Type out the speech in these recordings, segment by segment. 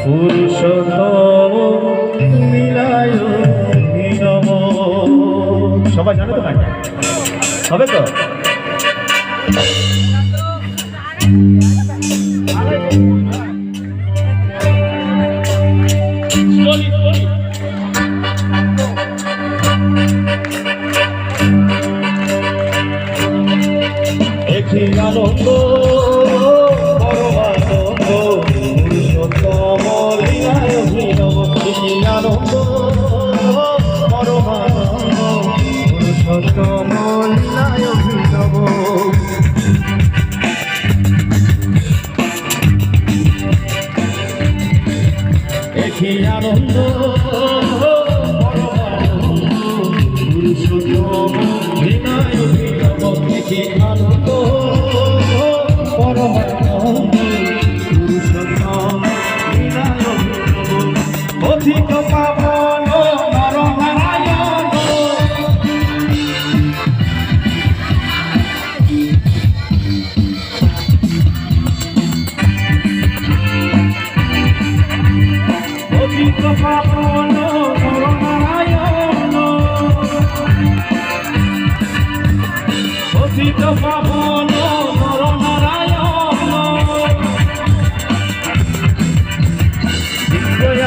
পুরুষোত্তম মিলায় অভিনব সবাই জানে তো হবে তো আনন্দ লীলায় অভিনব একটি আনন্দ লীলায় অভিনব একটি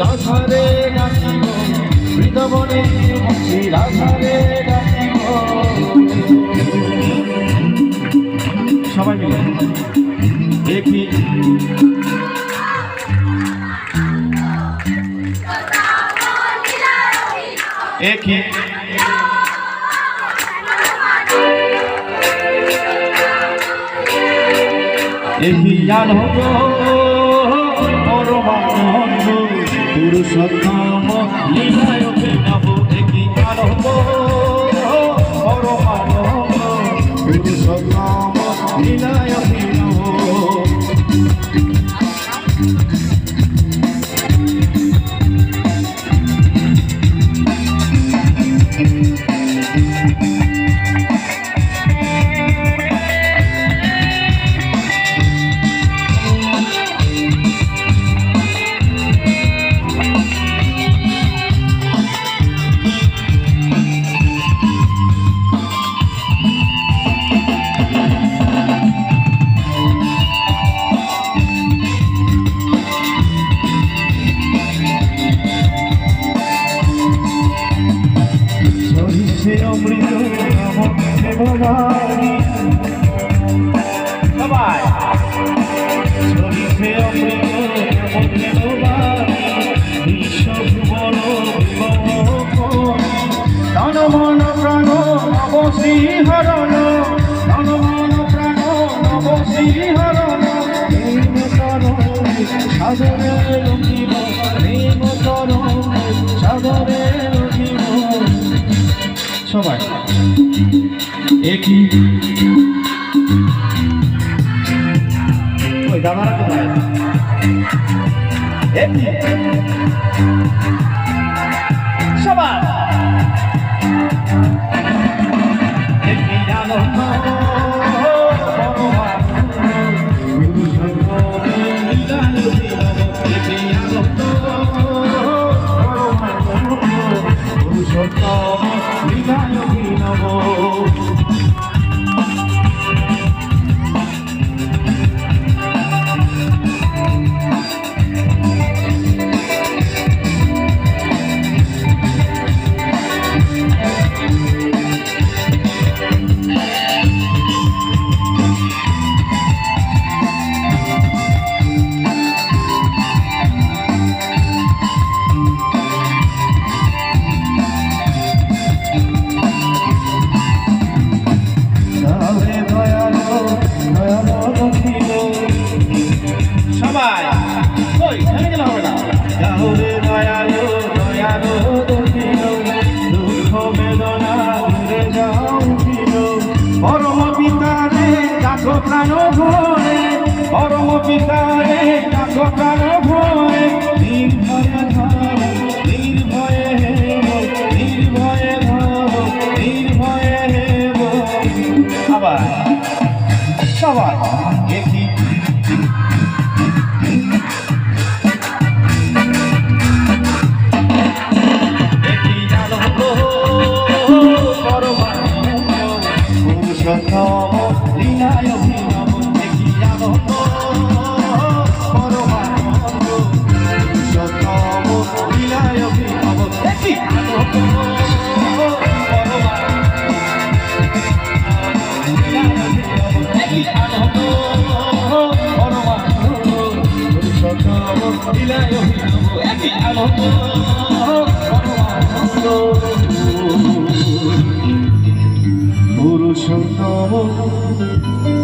রাধারে ডাকিব বৃন্দাবনে রাধারে ডাকিব। সবাই মিলে দেখি। একই একই আনন্দ পুরুষোত্তম লীলায় মন প্রাণ নবসী হরণ তন মন প্রাণ নবসী হরণ প্রেম করণ সাগরে লঙ্গিব প্রেম সাগরে লঙ্গিব সবাই একই ওই দাদারা কোথায় একই কালো ভরে, পরম পিতারে কালো কালো ভরে। নির্ভয়ে ধর নির্ভয়ে হেব, নির্ভয়ে ধর নির্ভয়ে হেব। আবার সবার একই 我。